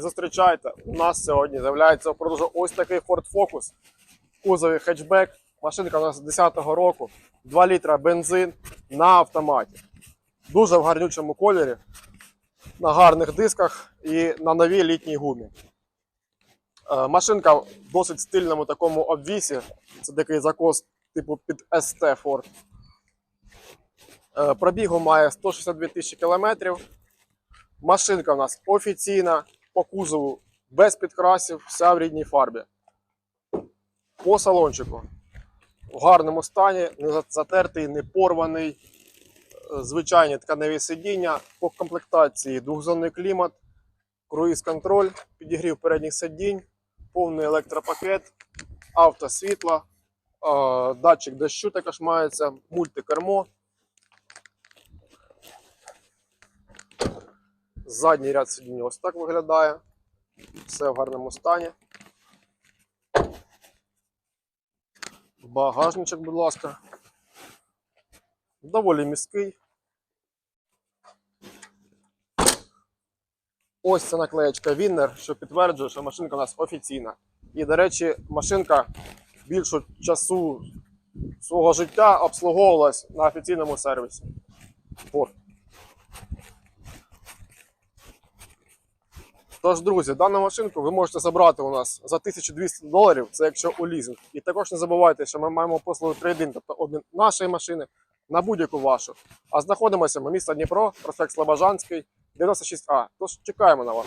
Зустрічайте, у нас сьогодні з'являється в продажу ось такий Ford Focus в кузові хетчбек. Машинка у нас 10-го року, 2 літра бензин на автоматі. Дуже в гарнючому кольорі, на гарних дисках і на новій літній гумі. Е, Машинка в досить стильному такому обвісі. Це такий закос типу під ST Ford. Е, Пробігу має 162 тисячі кілометрів. Машинка у нас офіційна, по кузову без підкрасів, вся в рідній фарбі. По салончику в гарному стані, не за- затертий, не порваний, е, звичайні тканеві сидіння, по комплектації двохзонний клімат, круїз-контроль, підігрів передніх сидінь, повний електропакет, автосвітло, е, датчик дощу також мається, мультикермо. Задній ряд сидінь ось так виглядає. Все в гарному стані. Багажничок, будь ласка. Доволі міський. Ось ця наклеєчка Віннер, що підтверджує, що машинка у нас офіційна. І, до речі, машинка більшу часу свого життя обслуговувалась на офіційному сервісі. Форд. Тож, друзі, дану машинку ви можете забрати у нас за 1200 доларів, це якщо у лізинг. І також не забувайте, що ми маємо послугу трейдинг, тобто обмін нашої машини на будь-яку вашу. А знаходимося ми місто Дніпро, проспект Слобожанський, 96А. Тож чекаємо на вас.